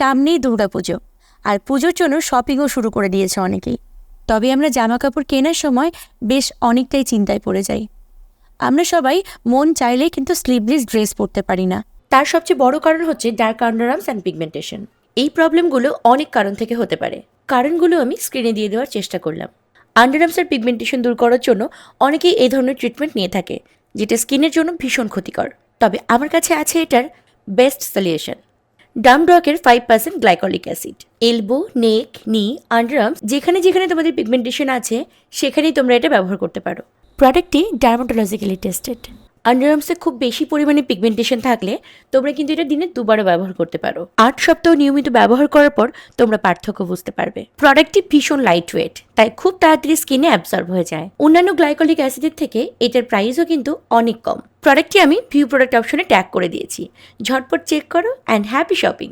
সামনেই দুর্গাপুজো। আর পুজোর জন্য শপিংও শুরু করে দিয়েছে অনেকেই। তবে আমরা জামা কাপড় কেনার সময় বেশ অনেকটাই চিন্তায় পড়ে যাই। আমরা সবাই মন চাইলেই কিন্তু স্লিভলেস ড্রেস পরতে পারি না। তার সবচেয়ে বড় কারণ হচ্ছে ডার্ক আন্ডারআর্মস অ্যান্ড পিগমেন্টেশন এই প্রবলেমগুলো অনেক কারণ থেকে হতে পারে। কারণগুলো আমি স্ক্রিনে দিয়ে দেওয়ার চেষ্টা করলাম। আন্ডারআর্মসের পিগমেন্টেশন দূর করার জন্য অনেকেই এই ধরনের ট্রিটমেন্ট নিয়ে থাকে, যেটা স্কিনের জন্য ভীষণ ক্ষতিকর। তবে আমার কাছে আছে এটার best solution ডামডকের five percent glycolic acid elbow neck knee underarms যেখানে যেখানে তোমাদের পিগমেন্টেশন আছে, সেখানেই তোমরা এটা ব্যবহার করতে পারো। প্রোডাক্টটি ডার্মাটোলজিক্যালি টেস্টেড আন্ডারআর্মসে খুব বেশি পরিমাণে পিগমেন্টেশন থাকলে তোমরা কিন্তু এটা দিনে দুবারও ব্যবহার করতে পারো। আট সপ্তাহ নিয়মিত ব্যবহার করার পর তোমরা পার্থক্য বুঝতে পারবে। প্রোডাক্টটি ভীষণ লাইট ওয়েট তাই খুব তাড়াতাড়ি স্কিনে অ্যাবসর্ব হয়ে যায়। অন্যান্য গ্লাইকলিক অ্যাসিডের থেকে এটার প্রাইসও কিন্তু অনেক কম। প্রোডাক্টটি আমি ভিউ প্রোডাক্ট অপশনে ট্যাগ করে দিয়েছি। ঝটপট চেক করো অ্যান্ড হ্যাপি শপিং